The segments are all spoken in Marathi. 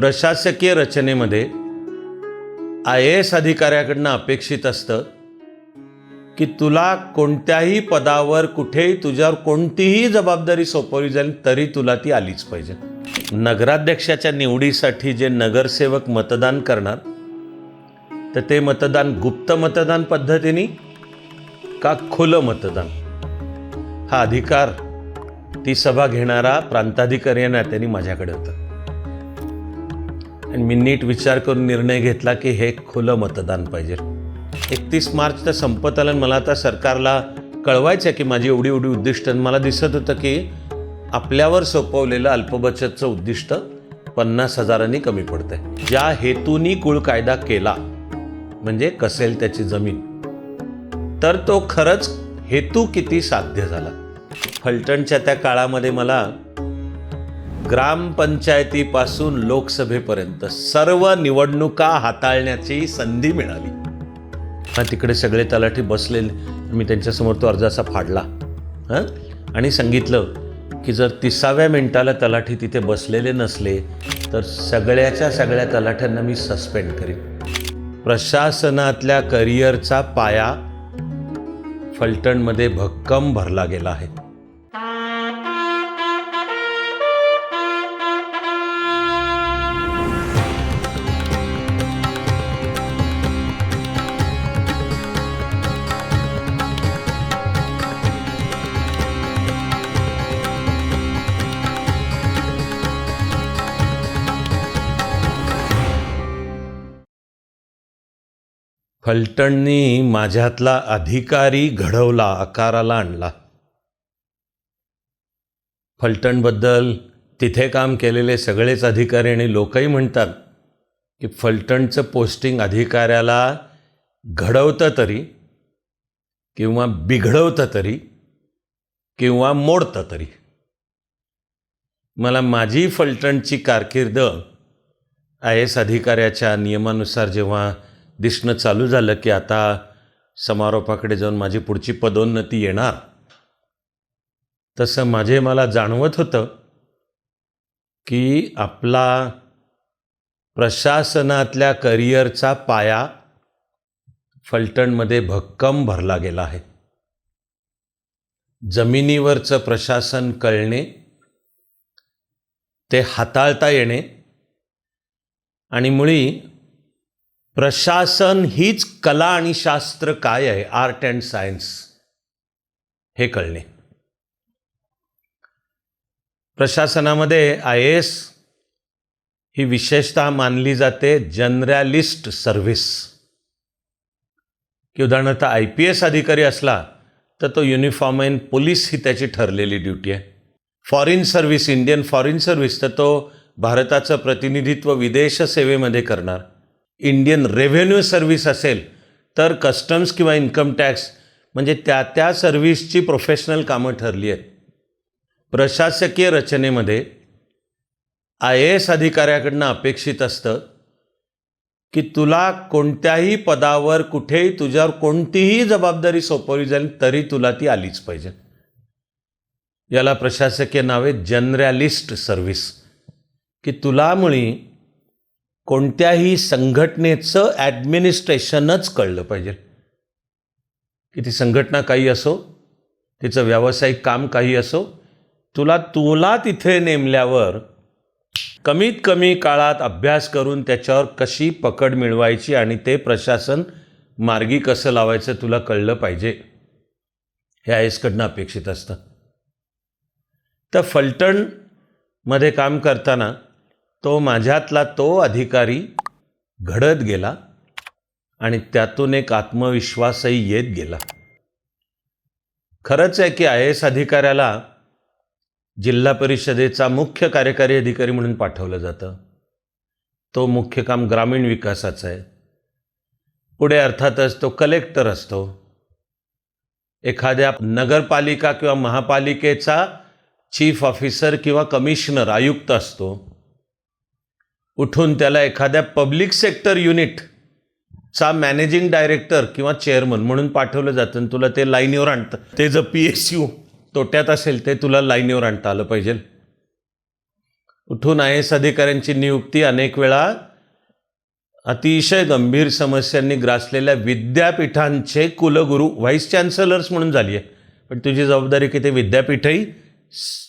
प्रशासकीय रचनेमध्ये आय ए एस अधिकाऱ्याकडनं अपेक्षित असतं की तुला कोणत्याही पदावर कुठेही तुझ्यावर कोणतीही जबाबदारी सोपवली जाईल तरी तुला ती आलीच पाहिजे. नगराध्यक्षाच्या निवडीसाठी जे नगरसेवक मतदान करणार तर ते मतदान गुप्त मतदान पद्धतीने का खुलं मतदान? हा अधिकार ती सभा घेणारा प्रांताधिकारी आणि त्यांनी माझ्याकडे होता. आणि मी नीट विचार करून निर्णय घेतला की हे खुलं मतदान पाहिजे. एकतीस मार्च तर संपत आलं मला आता सरकारला कळवायचं आहे की माझी एवढी एवढी उद्दिष्ट आणि मला दिसत होतं की आपल्यावर सोपवलेलं अल्पबचतचं उद्दिष्ट पन्नास हजारांनी कमी पडतंय. ज्या हेतूनी कुळ कायदा केला म्हणजे कसेल त्याची जमीन. तर तो खरंच हेतू किती साध्य झाला. फलटणच्या त्या काळामध्ये मला ग्रामपंचायतीपासून लोकसभेपर्यंत सर्व निवडणुका हाताळण्याची संधी मिळाली. हा तिकडे सगळे तलाठी बसलेले. मी त्यांच्यासमोर तो अर्ज असा फाडला. हां? आणि सांगितलं की जर तिसाव्या मिनिटाला तलाठी तिथे बसलेले नसले तर सगळ्याच्या सगळ्या तलाठ्यांना मी सस्पेंड करीन. प्रशासनातल्या करिअरचा पाया फलटणमध्ये भक्कम भरला गेला आहे. फलटणनी माझ्यातला अधिकारी घडवला आकाराला आणला. फलटणबद्दल तिथे काम केलेले सगळेच अधिकारी आणि लोकही म्हणतात की फलटणचं पोस्टिंग अधिकाऱ्याला घडवतं तरी किंवा बिघडवतं तरी किंवा मोडतं तरी. मला माझी फलटणची कारकीर्द आय एस अधिकाऱ्याच्या नियमानुसार जेव्हा दिसणं चालू झालं की आता समारोपाकडे जाऊन माझी पुढची पदोन्नती येणार. तसं माझे मला जाणवत होतं की आपला प्रशासनातल्या करिअरचा पाया फलटणमध्ये भक्कम भरला गेला आहे. जमिनीवरचं प्रशासन कळणे ते हाताळता येणे आणि मुळी प्रशासन हीच कला आणि शास्त्र काय आहे? आर्ट अँड सायन्स हे कळणे प्रशासनामध्ये आय एस ही विशेषतः मानली जाते जनरलिस्ट सर्व्हिस की उदाहरणार्थ आय पी एस अधिकारी असला तर तो युनिफॉर्म पोलीस ही त्याची ठरलेली ड्युटी आहे. Foreign service Indian foreign service तर तो भारताचं प्रतिनिधित्व विदेश सेवेमध्ये करणार. इंडियन रेव्हेन्यू सर्व्हिस असेल तर कस्टम्स किंवा इन्कम टॅक्स म्हणजे त्या त्या सर्व्हिसची प्रोफेशनल कामं ठरली आहेत. प्रशासकीय रचनेमध्ये आय ए एस अधिकाऱ्याकडनं अपेक्षित असतं की तुला कोणत्याही पदावर कुठेही तुझ्यावर कोणतीही जबाबदारी सोपवली जाईल तरी तुला ती आलीच पाहिजे. याला प्रशासकीय नावे जनरॅलिस्ट सर्व्हिस. की तुला मुळी कोणत्याही संघटनेचं ॲडमिनिस्ट्रेशनच कळलं पाहिजे. की ती संघटना काही असो तिचं व्यावसायिक काम काही असो तुला तुला तिथे नेमल्यावर कमीत कमी काळात अभ्यास करून त्याच्यावर कशी पकड मिळवायची आणि ते प्रशासन मार्गी कसं लावायचं तुला कळलं पाहिजे. हे आय एसकडनं अपेक्षित असतं. तर फलटणमध्ये काम करताना तो माझ्यातला तो अधिकारी घडत गेला आणि त्यातून एक आत्मविश्वासही येत गेला. खरंच आहे की आय एस अधिकाऱ्याला जिल्हा परिषदेचा मुख्य कार्यकारी अधिकारी म्हणून पाठवलं जातं. तो मुख्य काम ग्रामीण विकासाचं आहे. पुढे अर्थातच तो कलेक्टर असतो. एखाद्या नगरपालिका किंवा महापालिकेचा चीफ ऑफिसर किंवा कमिशनर आयुक्त असतो. उठून त्याला एखाद्या पब्लिक सेक्टर युनिट चा मॅनेजिंग डायरेक्टर किंवा चेअरमन म्हणून पाठवलं जातं आणि तुला ते लाईनीवर आणतं. ते जर पी एस यू तोट्यात असेल ते तुला लाईनीवर आणता आलं पाहिजे. उठून आय एस अधिकाऱ्यांची नियुक्ती अनेक वेळा अतिशय गंभीर समस्यांनी ग्रासलेल्या विद्यापीठांचे कुलगुरू व्हाईस चान्सलर्स म्हणून झाली आहे. पण तुझी जबाबदारी की ते विद्यापीठही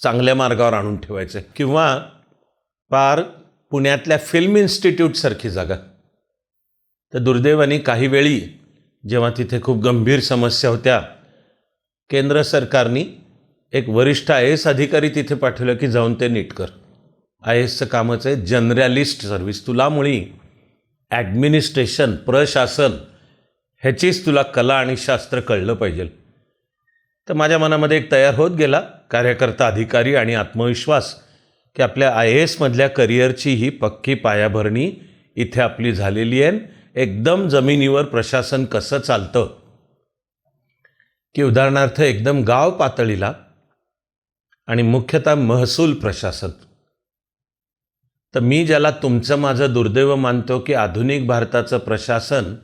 चांगल्या मार्गावर आणून ठेवायचं किंवा पार पुण्यातल्या फिल्म इन्स्टिट्यूटसारखी जागा. तर दुर्दैवाने काही वेळी जेव्हा तिथे खूप गंभीर समस्या होत्या केंद्र सरकारनी एक वरिष्ठ आय एस अधिकारी तिथे पाठवलं की जाऊन ते नीट कर. आय एसचं कामच आहे जनरॅलिस्ट सर्व्हिस. तुला मुळी ॲडमिनिस्ट्रेशन प्रशासन ह्याचीच तुला कला आणि शास्त्र कळलं पाहिजे. तर माझ्या मनामध्ये एक तयार होत गेला कार्यकर्ता अधिकारी आणि आत्मविश्वास. की आपल्या आय ए एसमधल्या करिअरची ही पक्की पायाभरणी इथे आपली झालेली आहे. एकदम जमिनीवर प्रशासन कसं चालतं? की उदाहरणार्थ एकदम गाव पातळीला आणि मुख्यतः महसूल प्रशासन. तर मी ज्याला तुमचं माझं दुर्दैव मानतो की आधुनिक भारताचं प्रशासन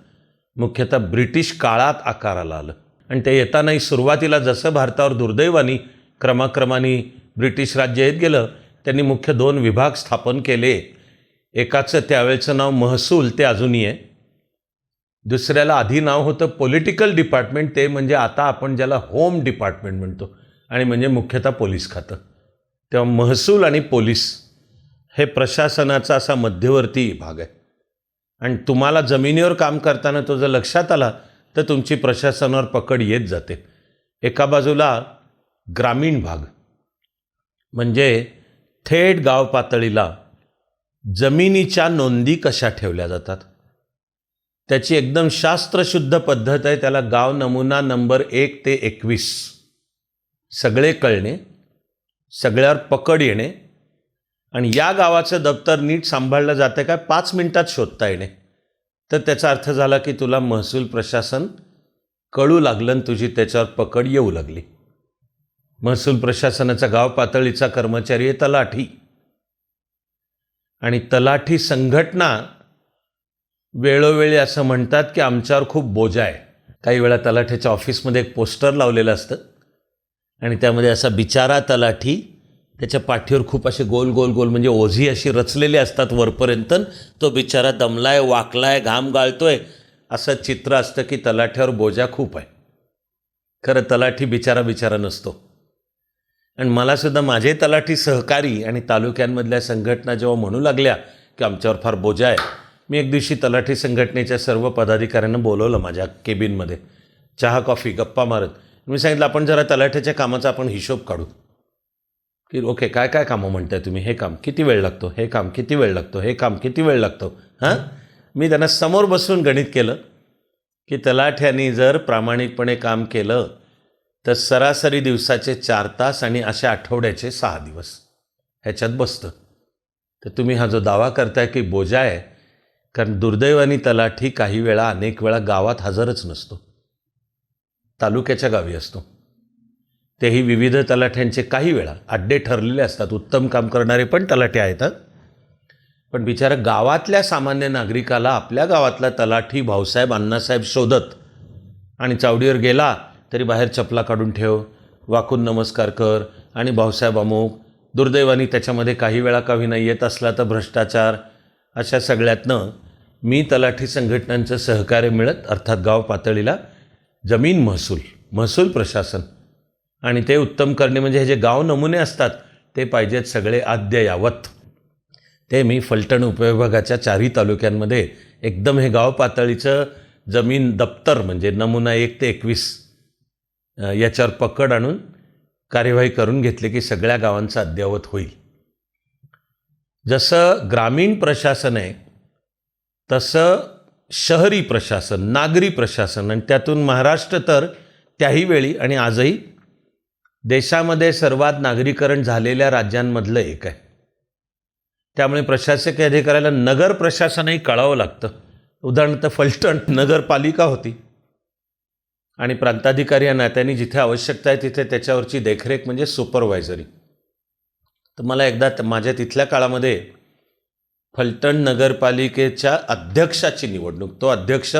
मुख्यतः ब्रिटिश काळात आकाराला आलं. आणि ते येतानाही सुरुवातीला जसं भारतावर दुर्दैवानी क्रमाक्रमाने ब्रिटिश राज्य येत गेलं त्यांनी मुख्य दोन विभाग स्थापन केले. एकाचं त्यावेळचं नाव महसूल ते अजूनही आहे. दुसऱ्याला आधी नाव होतं पॉलिटिकल डिपार्टमेंट ते म्हणजे आता आपण ज्याला होम डिपार्टमेंट म्हणतो आणि म्हणजे मुख्यतः पोलीस खातं. तेव्हा महसूल आणि पोलीस हे प्रशासनाचा असा मध्यवर्ती भाग आहे. आणि तुम्हाला जमिनीवर काम करताना तो जर लक्षात आला तर तुमची प्रशासनावर पकड येत जाते. एका बाजूला ग्रामीण भाग. म्हणजे थेट गाव पातळीला जमिनीच्या नोंदी कशा ठेवल्या जातात? त्याची एकदम शास्त्रशुद्ध पद्धत आहे त्याला गाव नमुना नंबर एक ते एकवीस. सगळे कळणे सगळ्यावर पकड येणे आणि या गावाचं दप्तर नीट सांभाळलं जातं काय? पाच मिनिटात शोधता येणे. तर त्याचा अर्थ झाला की तुला महसूल प्रशासन कळू लागलं आणि तुझी त्याच्यावर पकड येऊ लागली. महसूल प्रशासनाचा गाव पातळीचा कर्मचारी आहे तलाठी. आणि तलाठी संघटना वेळोवेळी असं म्हणतात की आमच्यावर खूप बोजा आहे. काही वेळा तलाठ्याच्या ऑफिसमध्ये एक पोस्टर लावलेलं असतं आणि त्यामध्ये असा बिचारा तलाठी त्याच्या पाठीवर खूप असे गोल गोल गोल म्हणजे ओझी अशी रचलेली असतात वरपर्यंत तो बिचारा दमलाय वाकलाय घाम गाळतोय. असं चित्र असतं की तलाठ्यावर बोजा खूप आहे. खरं तलाठी बिचारा बिचारा नसतो. आणि मलासुद्धा माझे तलाठी सहकारी आणि तालुक्यांमधल्या संघटना जेव्हा म्हणू लागल्या की आमच्यावर फार बोजा आहे मी एक दिवशी तलाठी संघटनेच्या सर्व पदाधिकाऱ्यांना बोलवलं माझ्या केबिनमध्ये. चहा कॉफी गप्पा मारत. मी सांगितलं आपण जरा तलाठ्याच्या कामाचा आपण हिशोब काढू. की ओके काय काय कामं म्हणताय तुम्ही? हे काम किती वेळ लागतो? हे काम किती वेळ लागतो? हे काम किती वेळ लागतो? हां? मी त्यांना समोर बसून गणित केलं की तलाठ्यांनी जर प्रामाणिकपणे काम केलं तर सरासरी दिवसाचे चार तास आणि अशा आठवड्याचे सहा दिवस. ह्याच्यात बसतं. तर तुम्ही हा जो दावा करताय की बोजा आहे कारण दुर्दैवानी तलाठी काही वेळा अनेक वेळा गावात हजरच नसतो. तालुक्याच्या गावी असतो. तेही विविध तलाठ्यांचे काही वेळा अड्डे ठरलेले असतात. उत्तम काम करणारे पण तलाठे आहेत पण बिचारा गावातल्या सामान्य नागरिकाला आपल्या गावातला तलाठी भाऊसाहेब अण्णासाहेब शोधत आणि चावडीवर गेला तरी बाहेर चपला काढून ठेव वाकून नमस्कार कर आणि भाऊसाहेब अमुक दुर्दैवानी त्याच्यामध्ये काही वेळा का नाही येत असला तर भ्रष्टाचार अशा सगळ्यातनं मी तलाठी संघटनांचं सहकार्य मिळत अर्थात गाव पातळीला जमीन महसूल महसूल प्रशासन. आणि ते उत्तम करणे म्हणजे हे जे गाव नमुने असतात ते पाहिजेत सगळे अद्ययावत. ते मी फलटण उपविभागाच्या चारही तालुक्यांमध्ये एकदम हे गाव पातळीचं जमीन दप्तर म्हणजे नमुना एक ते एकवीस याच्यावर पकड आणून कार्यवाही करून घेतली की सगळ्या गावांचं अद्ययावत होईल. जसं ग्रामीण प्रशासन आहे तसं शहरी प्रशासन नागरी प्रशासन आणि त्यातून महाराष्ट्र तर त्याही वेळी आणि आजही देशामध्ये सर्वात नागरीकरण झालेल्या राज्यांमधलं एक आहे. त्यामुळे प्रशासकीय अधिकाऱ्याला नगर प्रशासनही कळावं लागतं. उदाहरणार्थ फलटण नगरपालिका होती. आणि प्रांताधिकारी या नात्याने जिथे आवश्यकता आहे तिथे त्याच्यावरची देखरेख म्हणजे सुपरवायझरी तर मला एकदा त- माझ्या तिथल्या काळामध्ये फलटण नगरपालिकेच्या अध्यक्षाची निवडणूक तो अध्यक्ष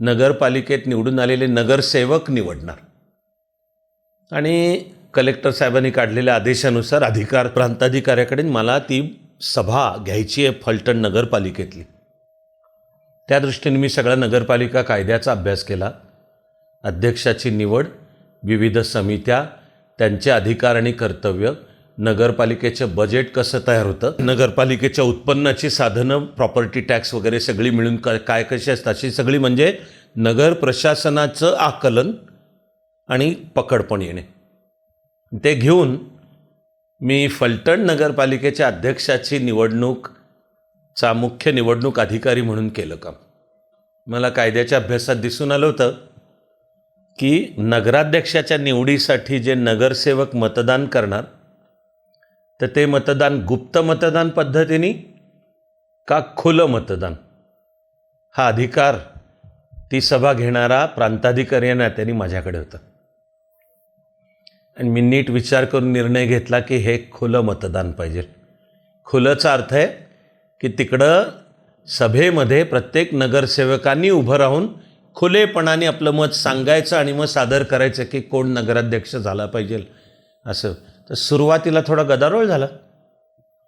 नगरपालिकेत निवडून आलेले नगरसेवक निवडणार. आणि कलेक्टर साहेबांनी काढलेल्या आदेशानुसार अधिकार प्रांताधिकाऱ्याकडे मला ती सभा घ्यायची आहे फलटण नगरपालिकेतली. त्या दृष्टीने मी सगळा नगरपालिका कायद्याचा अभ्यास केला. अध्यक्षाची निवड विविध समित्या त्यांचे अधिकार आणि कर्तव्य नगरपालिकेचं बजेट कसं तयार होतं नगरपालिकेच्या उत्पन्नाची साधनं प्रॉपर्टी टॅक्स वगैरे सगळी मिळून का काय कशी असतात अशी सगळी म्हणजे नगर प्रशासनाचं आकलन आणि पकडपण येणे. ते घेऊन मी फलटण नगरपालिकेच्या अध्यक्षाची निवडणूकचा मुख्य निवडणूक अधिकारी म्हणून केलं काम. मला कायद्याच्या अभ्यासात दिसून आलं होतं. की नगराध्यक्षाच्या निवडीसाठी जे नगरसेवक मतदान करणार तर ते मतदान गुप्त मतदान पद्धतीने का खुलं मतदान? हा अधिकार ती सभा घेणारा प्रांताधिकारी या नात्याने माझ्याकडे होता. आणि मी नीट विचार करून निर्णय घेतला की हे खुलं मतदान पाहिजे. खुलंचा अर्थ आहे की तिकडं सभेमध्ये प्रत्येक नगरसेवकांनी उभं राहून खुलेपणाने आपलं मत सांगायचं आणि मग सादर करायचं की कोण नगराध्यक्ष झाला पाहिजे असं. तर सुरुवातीला थोडा गदारोळ झाला.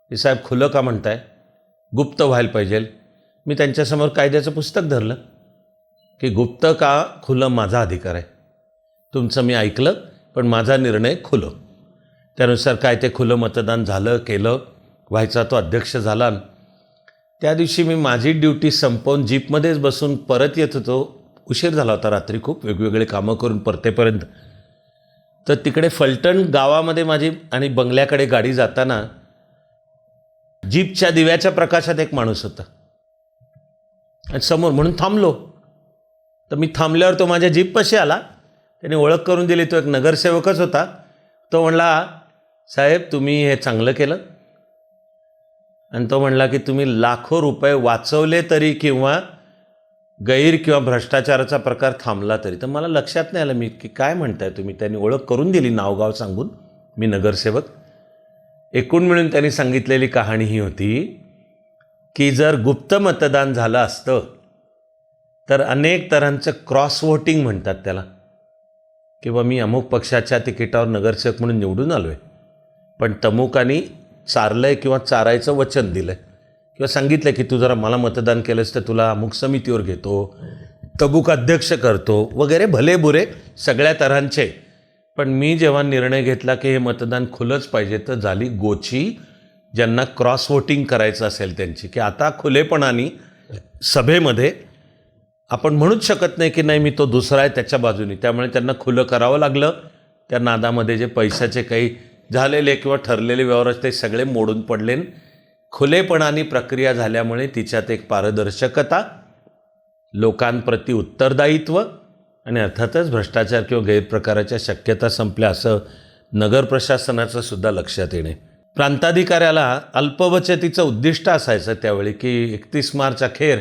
की साहेब खुलं का म्हणताय? गुप्त व्हायला पाहिजे. मी त्यांच्यासमोर कायद्याचं पुस्तक धरलं. की गुप्त का खुलं माझा अधिकार आहे. तुमचं मी ऐकलं पण माझा निर्णय खुलं. त्यानुसार काय ते खुलं मतदान झालं केलं व्हायचा तो अध्यक्ष झाला. त्या दिवशी मी माझी ड्युटी संपवून जीपमध्येच बसून परत येत होतो. उशीर झाला होता रात्री खूप. वेगवेगळे कामं करून परतेपर्यंत. तर तिकडे फलटण गावामध्ये माझी आणि बंगल्याकडे गाडी जाताना जीपच्या दिव्याच्या प्रकाशात एक माणूस होता. आणि समोर म्हणून थांबलो. तर मी थांबल्यावर तो माझ्या जीपपाशी आला. त्याने ओळख करून दिली. तो एक नगरसेवकच होता. तो म्हणला साहेब तुम्ही हे चांगलं केलं. आणि तो म्हणला की तुम्ही लाखो रुपये वाचवले तरी किंवा गैर किंवा भ्रष्टाचाराचा प्रकार थांबला तरी तर मला लक्षात नाही आलं मी की काय म्हणताय तुम्ही. त्यांनी ओळख करून दिली नावगाव सांगून. मी नगरसेवक. एकूण मिळून त्यांनी सांगितलेली कहाणी ही होती की जर गुप्त मतदान झालं असतं तर अनेक तऱ्हांचं क्रॉस वोटिंग म्हणतात त्याला. किंवा मी अमुक पक्षाच्या तिकिटावर नगरसेवक म्हणून निवडून आलो आहे पण तमुकानी चारलं आहे किंवा चारायचं वचन दिलं आहे किंवा सांगितलं की तू जरा मला मतदान केलंस तर तुला अमुक समितीवर घेतो तबूक अध्यक्ष करतो वगैरे भले बुरे सगळ्या तऱ्हांचे. पण मी जेव्हा निर्णय घेतला की हे मतदान खुलंच पाहिजे तर झाली गोची. ज्यांना क्रॉस वोटिंग करायचं असेल त्यांची की आता खुलेपणाने सभेमध्ये आपण म्हणूच शकत नाही की नाही मी तो दुसरा आहे त्याच्या बाजूने. त्यामुळे त्यांना खुलं करावं लागलं. त्या नादामध्ये जे पैशाचे काही झालेले किंवा ठरलेले व्यवहार ते सगळे मोडून पडले खुलेपणाने प्रक्रिया झाल्यामुळे तिच्यात एक पारदर्शकता लोकांप्रती उत्तरदायित्व आणि अर्थातच भ्रष्टाचार किंवा गैरप्रकाराच्या शक्यता संपल्या असं नगर प्रशासनाचं सुद्धा लक्षात येणे. प्रांताधिकाऱ्याला अल्पबचतीचं उद्दिष्ट असायचं त्यावेळी की एकतीस मार्च अखेर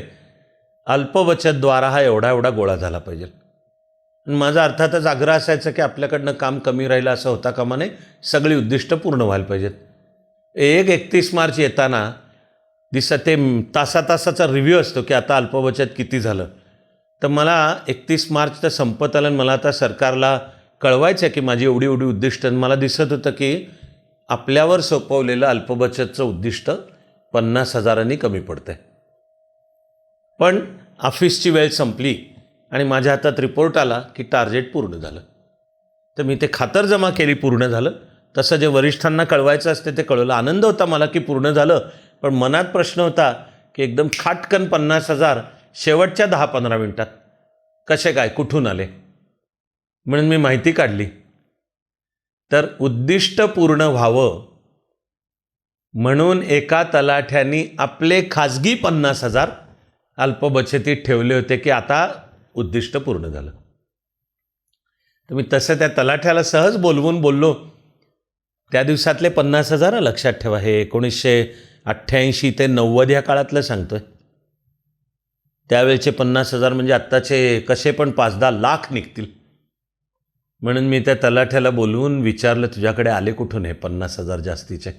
अल्पबचतद्वारा हा एवढा एवढा गोळा झाला पाहिजे. माझा अर्थातच आग्रह असायचा की आपल्याकडनं काम कमी राहिलं असं होता कामा नये सगळी उद्दिष्ट पूर्ण व्हायला पाहिजेत. एक एकतीस मार्च येताना दिसा ते तासा तासाचा रिव्ह्यू असतो की आता अल्पबचत किती झालं. तर मला एकतीस मार्च तर संपत आलं आणि मला आता सरकारला कळवायचं आहे की माझी एवढी एवढी उद्दिष्ट आणि मला दिसत होतं की आपल्यावर सोपवलेलं अल्पबचतचं उद्दिष्ट पन्नास हजारांनी कमी पडतं आहे पण ऑफिसची वेळ संपली आणि माझ्या हातात रिपोर्ट आला की टार्गेट पूर्ण झालं. तर मी ते खातर जमा केली पूर्ण झालं. तसं जे वरिष्ठांना कळवायचं असते ते कळवलं. आनंद होता मला की पूर्ण झालं. पण मनात प्रश्न होता की एकदम खाटकन पन्नास हजार शेवटच्या दहा पंधरा मिनटात. कसे काय? कुठून आले? म्हणून मी माहिती काढली. तर उद्दिष्ट पूर्ण व्हावं म्हणून एका तलाठ्यानी आपले खाजगी पन्नास हजार अल्पबचतीत ठेवले होते की आता उद्दिष्ट पूर्ण झालं. तर मी तसं त्या तलाठ्याला सहज बोलवून बोललो. त्या दिवसातले पन्नास हजार लक्षात ठेवा. हे एकोणीसशे अठ्ठ्याऐंशी ते नव्वद या काळातलं सांगतोय. त्यावेळचे पन्नास हजार म्हणजे आत्ताचे कसे पण पाच दहा लाख निघतील. म्हणून मी त्या तलाठ्याला बोलवून विचारलं तुझ्याकडे आले कुठून हे पन्नास हजार जास्तीचे?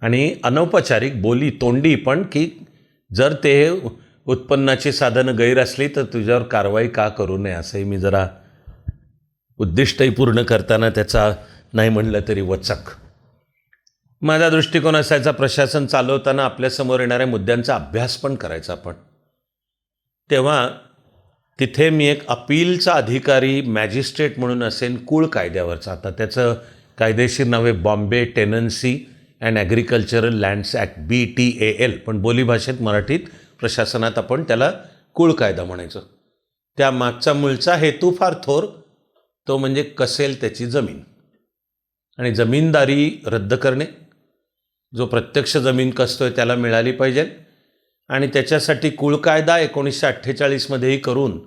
आणि अनौपचारिक बोली तोंडी पण की जर ते उत्पन्नाची साधनं गैर असली तर तुझ्यावर कारवाई का करू नये? असंही मी जरा उद्दिष्टही पूर्ण करताना त्याचा नाही म्हणलं तरी वचक. माझा दृष्टिकोन असायचा प्रशासन चालवताना आपल्यासमोर येणाऱ्या मुद्द्यांचा अभ्यास पण करायचा आपण. तेव्हा तिथे मी एक अपीलचा अधिकारी मॅजिस्ट्रेट म्हणून असेन कुळ कायद्यावरचा. आता त्याचं कायदेशीर नाव आहे Bombay tenancy and agricultural lands act B T A L. पण बोलीभाषेत मराठीत प्रशासनात आपण त्याला कुळ कायदा म्हणायचो. त्या मागचा मूळचा हेतू फार थोर तो म्हणजे कसेल त्याची जमीन. आणि जमीनदारी रद्द करणे जो प्रत्यक्ष जमीन कसतोय त्याला मिळाली पाहिजे. आणि त्याच्यासाठी कुळ कायदा एकोणीसशे अठ्ठेचाळीसमध्येही करून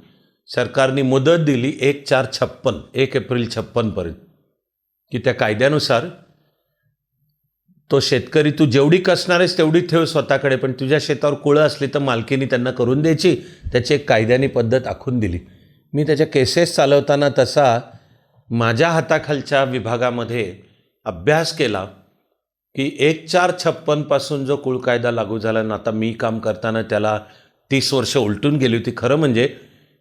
सरकारने मुदत दिली एक चार छप्पन एक एप्रिल छप्पनपर्यंत की त्या कायद्यानुसार तो शेतकरी तू जेवढी कसणार आहेस तेवढी ठेव स्वतःकडे पण तुझ्या शेतावर कुळं असली तर मालकीनी त्यांना करून द्यायची. त्याची एक कायद्याने पद्धत आखून दिली. मी त्याच्या केसेस चालवताना तसा माझ्या हाताखालच्या विभागामध्ये अभ्यास केला की एक चार छप्पनपासून जो कुळ कायदा लागू झाला ना आता मी काम करताना त्याला तीस वर्ष उलटून गेली होती. खरं म्हणजे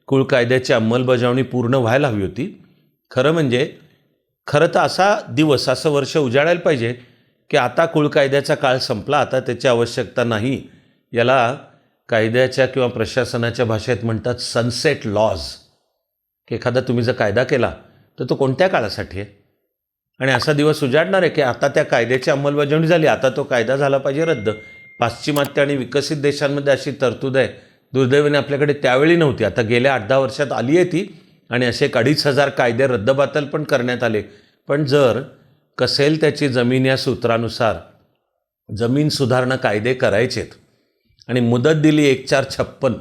कुळ कायद्याची अंमलबजावणी पूर्ण व्हायला हवी होती. खरं म्हणजे खरं तर असा दिवस असं वर्ष उजाडायला पाहिजे की आता कुळ कायद्याचा काळ संपला आता त्याची आवश्यकता नाही. याला कायद्याच्या किंवा प्रशासनाच्या भाषेत म्हणतात सनसेट लॉज की एखादा तुम्ही जर कायदा केला तर तो कोणत्या काळासाठी आहे? आणि असा दिवस उजाडणार आहे की आता त्या कायद्याची अंमलबजावणी झाली आता तो कायदा झाला पाहिजे रद्द. पाश्चिमात्य आणि विकसित देशांमध्ये अशी तरतूद आहे. दुर्दैवाने आपल्याकडे त्यावेळी नव्हती. आता गेल्या आठ दहा वर्षात आली आहे ती आणि असे एक अडीच हजार कायदे रद्दबातल पण करण्यात आले. पण जर कसेल त्याची जमीन या सूत्रानुसार जमीन सुधारणा कायदे करायचेत आणि मुदत दिली एक चार छप्पन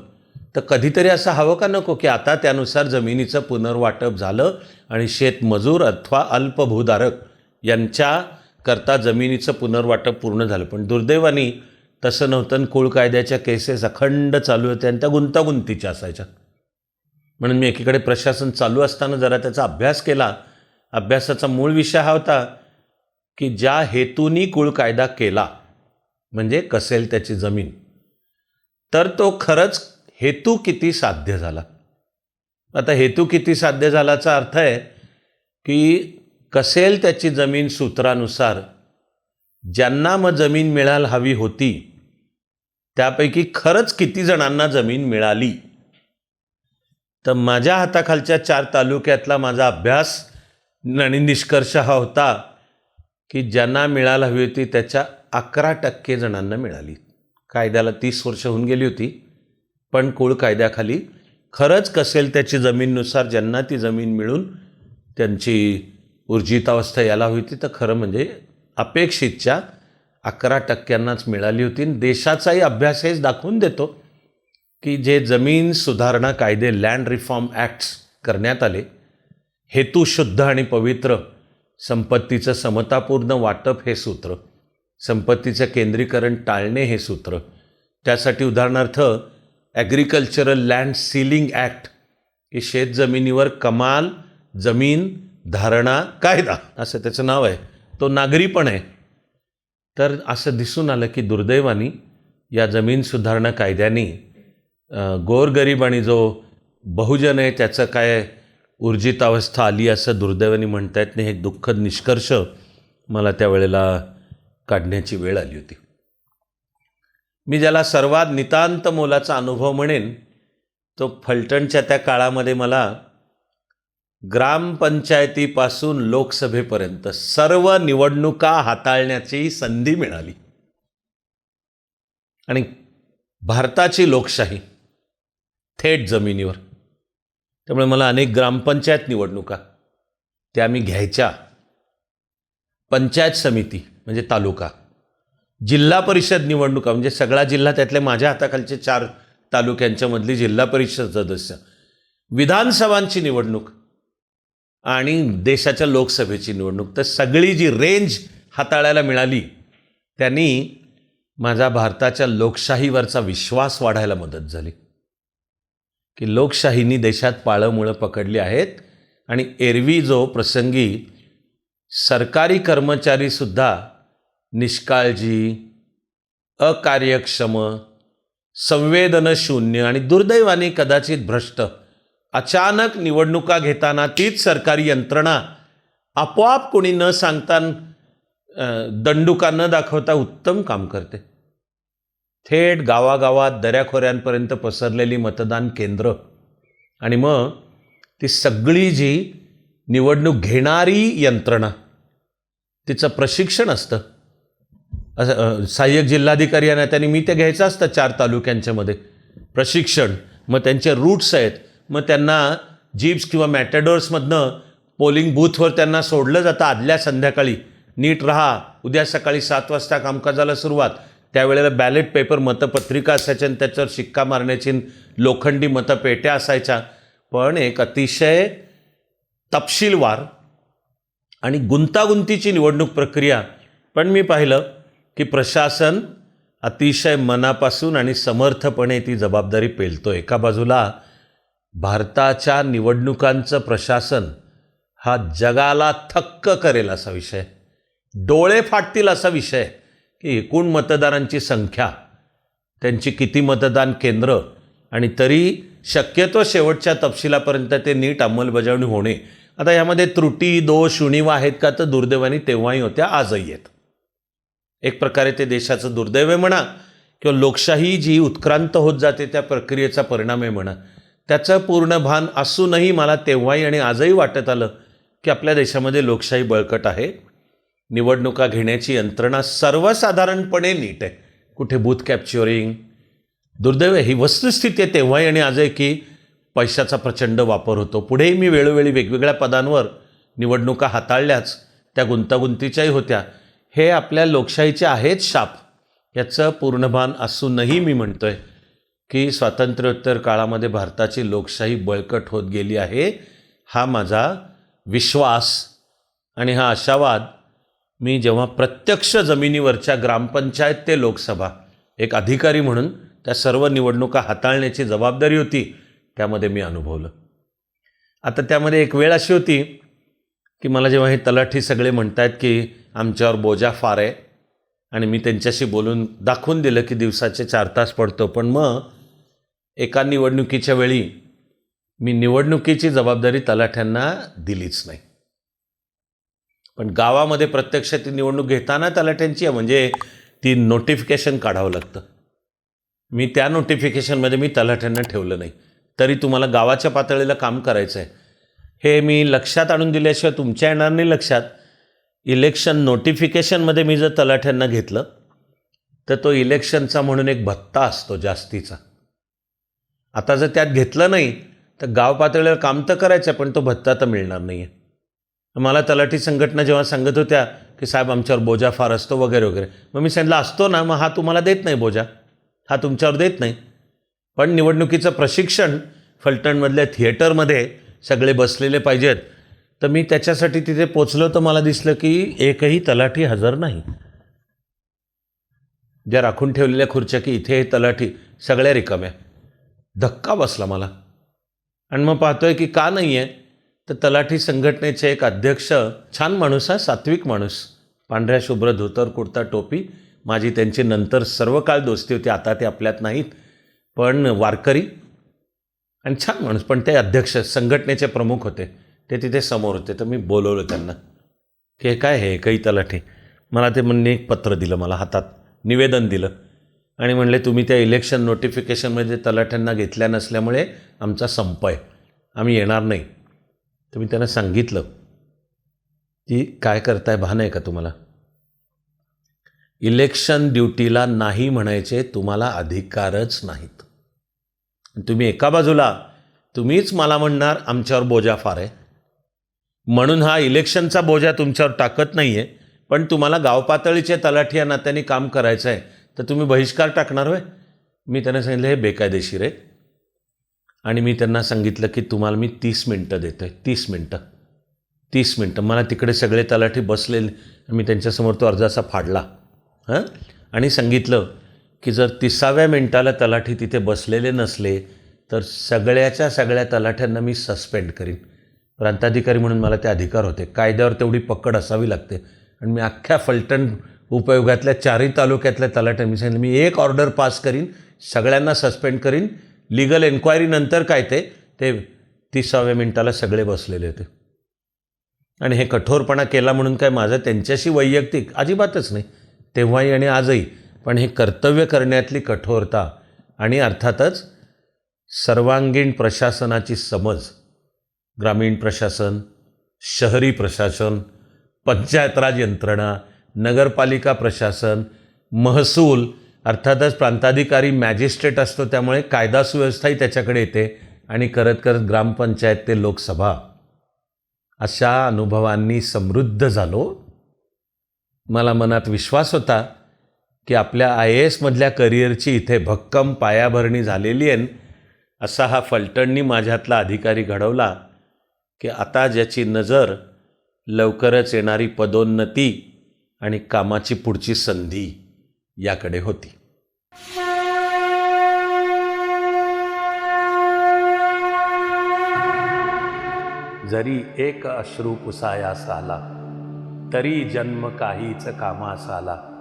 तर कधीतरी असं हवं का नको की आता त्यानुसार जमिनीचं पुनर्वाटप झालं आणि शेतमजूर अथवा अल्पभूधारक यांच्याकरता जमिनीचं पुनर्वाटप पूर्ण झालं. पण दुर्दैवानी तसं नव्हतं आणि कुळ कायद्याच्या केसेस अखंड चालू होत्या आणि त्या गुंतागुंतीच्या असायच्या. म्हणून मी एकीकडे प्रशासन चालू असताना जरा त्याचा अभ्यास केला. अभ्यासाचा मूळ विषय हा होता की ज्या हेतूनी कुळ कायदा केला म्हणजे कसेल त्याची जमीन तर तो खरंच हेतू किती साध्य झाला? आता हेतू किती साध्य झालाचा अर्थ आहे की कसेल त्याची जमीन सूत्रानुसार ज्यांना मग जमीन मिळायला हवी होती त्यापैकी खरंच किती जणांना जमीन मिळाली? तर माझ्या हाताखालच्या चार तालुक्यातला माझा अभ्यास आणि निष्कर्ष हा होता की ज्यांना मिळायला हवी होती त्याच्या अकरा टक्के जणांना मिळाली. कायद्याला तीस वर्ष होऊन गेली होती. पण कुळ कायद्याखाली खरंच कसेल त्याची जमीननुसार ज्यांना ती जमीन मिळून त्यांची ऊर्जितावस्था यायला होती तर खरं म्हणजे अपेक्षितच्या अकरा टक्क्यांनाच मिळाली होती. देशाचाही अभ्यास हेच दाखवून देतो की जे जमीन सुधारणा कायदे लँड रिफॉर्म ॲक्ट्स करण्यात आले हेतू शुद्ध आणि पवित्र संपत्तीचं समतापूर्ण वाटप हे सूत्र संपत्तीचं केंद्रीकरण टाळणे हे सूत्र. त्यासाठी उदाहरणार्थ ॲग्रिकल्चरल लँड सीलिंग ॲक्ट की शेतजमिनीवर कमाल जमीन धारणा कायदा असं त्याचं नाव आहे. तो नागरी पण आहे. तर असं दिसून आलं की दुर्दैवानी या जमीन सुधारणा कायद्याने गोरगरीब आणि जो बहुजन आहे त्याचं काय ऊर्जितावस्था आली असं दुर्दैवाने म्हणता येत नाही हे दुःखद निष्कर्ष मला त्यावेळेला काढण्याची वेळ आली होती. मी ज्याला सर्वात नितांत मोलाचा अनुभव म्हणेन तो फलटणच्या त्या काळामध्ये मला ग्रामपंचायतीपासून लोकसभेपर्यंत सर्व निवडणुका हाताळण्याची संधी मिळाली. आणि भारताची लोकशाही थेट जमिनीवर. त्यामुळे मला अनेक ग्रामपंचायत निवडणुका त्या मी घ्यायच्या. पंचायत समिती म्हणजे तालुका. जिल्हा परिषद निवडणुका म्हणजे सगळा जिल्हा त्यातले माझ्या हाताखालचे चार तालुक्यांच्यामधली जिल्हा परिषद सदस्य. विधानसभांची निवडणूक आणि देशाच्या लोकसभेची निवडणूक. तर सगळी जी रेंज हाताळायला मिळाली त्यांनी माझा भारताच्या लोकशाहीवरचा विश्वास वाढायला मदत झाली. की लोकशाहीनी देशात पाळंमुळं पकडली आहेत आणि एरवी जो प्रसंगी सरकारी कर्मचारीसुद्धा निष्काळजी अकार्यक्षम संवेदनशून्य आणि दुर्दैवाने कदाचित भ्रष्ट. अचानक निवडणुका घेताना तीच सरकारी यंत्रणा आपोआप कोणी न सांगता दंडुका न दाखवता उत्तम काम करते. थेट गावागावात दऱ्याखोऱ्यांपर्यंत पसरलेली मतदान केंद्र. आणि मग ती सगळी जी निवडणूक घेणारी यंत्रणा तिचं प्रशिक्षण असतं. असं सहाय्यक जिल्हाधिकारी आणि त्यांनी मी ते घ्यायचं असतं चार तालुक्यांच्यामध्ये प्रशिक्षण मग त्यांचे रूट्स आहेत. मग त्यांना जीप्स किंवा मॅटेडोर्समधनं पोलिंग बूथवर त्यांना सोडलं जातं. आदल्या संध्याकाळी नीट राहा. उद्या सकाळी सात वाजता कामकाजाला सुरुवात. त्यावेळेला बॅलेट पेपर मतपत्रिका असायच्या आणि त्याच्यावर शिक्का मारण्याची लोखंडी मतपेट्या असायच्या. पण एक अतिशय तपशीलवार आणि गुंतागुंतीची निवडणूक प्रक्रिया पण मी पाहिलं की प्रशासन अतिशय मनापासून आणि समर्थपणे ती जबाबदारी पेलतो एका बाजूला भारताच्या निवडणुकांचं प्रशासन हा जगाला थक्क करेल असा विषय डोळे फाटतील असा विषय की एकूण मतदारांची संख्या त्यांची किती मतदान केंद्र आणि तरी शक्यतो शेवटच्या तपशिलापर्यंत ते नीट अंमलबजावणी होणे. आता यामध्ये त्रुटी दोष उणीवा आहेत का तर दुर्दैवाने तेव्हाही होत्या आजही आहेत. एक प्रकारे ते देशाचं दुर्दैव म्हणा किंवा लोकशाही जी उत्क्रांत होत जाते त्या प्रक्रियेचा परिणाम आहे म्हणा. त्याचं पूर्ण भान असूनही मला तेव्हाही आणि आजही वाटत आलं की आपल्या देशामध्ये लोकशाही बळकट आहे. निवडणुका घेण्याची यंत्रणा सर्वसाधारणपणे नीट आहे. कुठे बूथ कॅप्चरिंग दुर्दैव ही वस्तुस्थिती आहे तेव्हाही आणि आजही की पैशाचा प्रचंड वापर होतो. पुढेही मी वेळोवेळी वेगवेगळ्या पदांवर निवडणुका हाताळल्याच त्या गुंतागुंतीच्याही होत्या. हे आपल्या लोकशाहीचे आहेत शाप. याचं पूर्णभान असूनही मी म्हणतोय की स्वातंत्र्योत्तर काळामध्ये भारताची लोकशाही बळकट होत गेली आहे हा माझा विश्वास. आणि हा आशावाद मी जेव्हा प्रत्यक्ष जमिनीवरच्या ग्रामपंचायत ते लोकसभा एक अधिकारी म्हणून त्या सर्व निवडणुका हाताळण्याची जबाबदारी होती त्यामध्ये मी अनुभवलं. आता त्यामध्ये एक वेळ अशी होती की मला जेव्हा हे तलाठी सगळे म्हणतायत की आमच्यावर बोजा फार आहे. आणि मी त्यांच्याशी बोलून दाखवून दिलं की दिवसाचे चार तास पडतो. पण मग एका निवडणुकीच्या वेळी मी निवडणुकीची जबाबदारी तलाठ्यांना दिलीच नाही. पण गावामध्ये प्रत्यक्ष ती निवडणूक घेताना तलाठ्यांची आहे. म्हणजे ती नोटिफिकेशन काढावं लागतं. मी त्या नोटिफिकेशनमध्ये मी तलाठ्यांना ठेवलं नाही. तरी तुम्हाला गावाच्या पातळीला काम करायचं आहे हे मी लक्षात आणून दिल्याशिवाय तुमच्या येणार नाही लक्षात. इलेक्शन नोटिफिकेशनमध्ये मी जर तलाठ्यांना घेतलं तर तो इलेक्शनचा म्हणून एक भत्ता असतो जास्तीचा. आता जर त्यात घेतलं नाही तर गाव पातळीवर काम तर करायचं आहे पण तो भत्ता तर मिळणार नाही आहे मला तलाठी संघटना जेव्हा सांगत होत्या की साहेब आमच्यावर बोजा फार असतो वगैरे वगैरे मग मी सांगितलं असतो ना मग हा तुम्हाला देत नाही बोजा. हा तुमच्यावर देत नाही. पण निवडणुकीचं प्रशिक्षण फलटणमधल्या थिएटरमध्ये सगळे बसलेले पाहिजेत. तर मी त्याच्यासाठी तिथे पोचलो तर मला दिसलं की एकही तलाठी हजर नाही. ज्या राखून ठेवलेल्या खुर्च्या की इथे हे तलाठी सगळ्या रिकाम्या. धक्का बसला मला. आणि मग पाहतोय की का नाही आहे तर तलाठी संघटनेचे एक अध्यक्ष छान माणूस आहे सात्विक माणूस. पांढऱ्या शुभ्र धोतर कुर्ता टोपी. माझी त्यांची नंतर सर्व काळ दोस्ती होती. आता ते आपल्यात नाहीत पण वारकरी. आणि छान माणूस पण ते अध्यक्ष संघटनेचे प्रमुख होते. ते तिथे समोर होते. तर मी बोलवलं त्यांना. की हे काय हे? काही तलाठी. मला ते म्हणणे एक पत्र दिलं मला हातात. निवेदन दिलं. आणि म्हणले तुम्ही त्या इलेक्शन नोटिफिकेशनमध्ये तलाठ्यांना घेतल्या नसल्यामुळे आमचा संप आहे. आम्ही येणार नाही. तर मी त्यांना सांगितलं की काय करताय? भान आहे का तुम्हाला? इलेक्शन ड्युटीला नाही म्हणायचे तुम्हाला अधिकारच नाहीत. तुम्ही एका बाजूला तुम्हीच मला म्हणणार आमच्यावर बोजा फार आहे. म्हणून हा इलेक्शनचा बोजा तुमच्यावर टाकत नाही आहे पण तुम्हाला गाव पातळीचे तलाठी या नात्याने काम करायचं आहे तर तुम्ही बहिष्कार टाकणार होय? मी त्यांना सांगितलं हे बेकायदेशीर आहे आणि मी त्यांना सांगितलं की तुम्हाला मी तीस मिनटं देतो आहे तीस मिनटं तीस मिनटं. मला तिकडे सगळे तलाठी बसलेले मी त्यांच्यासमोर तो अर्जाचा फाडला. हां? आणि सांगितलं की जर तिसाव्या मिनटाला तलाठी तिथे बसलेले नसले तर सगळ्याच्या सगळ्या तलाठ्यांना मी सस्पेंड करीन. प्रांताधिकारी म्हणून मला ते अधिकार होते. कायद्यावर तेवढी पकड असावी लागते. आणि मी अख्ख्या फलटण उपयोगातल्या चारही तालुक्यातल्या तलाठ्या मी सांगितलं मी एक ऑर्डर पास करीन सगळ्यांना सस्पेंड करीन. लिगल एन्क्वायरी नंतर काय ते ते तिसाव्या मिनिटाला सगळे बसलेले होते. आणि हे कठोरपणा केला म्हणून काय माझं त्यांच्याशी वैयक्तिक अजिबातच नाही तेव्हाही आणि आजही. पण हे कर्तव्य करण्यातली कठोरता आणि अर्थातच सर्वांगीण प्रशासनाची समज ग्रामीण प्रशासन शहरी प्रशासन पंचायत राज यंत्रणा नगरपालिका प्रशासन महसूल अर्थातच प्रांताधिकारी मॅजिस्ट्रेट असतो त्यामुळे कायदा सुव्यवस्थाही त्याच्याकडे येते आणि करत करत ग्रामपंचायत ते लोकसभा. अशा अनुभवांनी समृद्ध झालो. मला मनात विश्वास होता की आपल्या आय ए एसमधल्या करिअरची इथे भक्कम पायाभरणी झालेली आहे. असा हा फलटणनी माझ्यातला अधिकारी घडवला. की आता ज्याची नजर लवकरच येणारी पदोन्नती आणि कामाची पुढची संधी याकडे होती. जरी एक अश्रू पुसायास आला तरी जन्म काहीच कामास आला.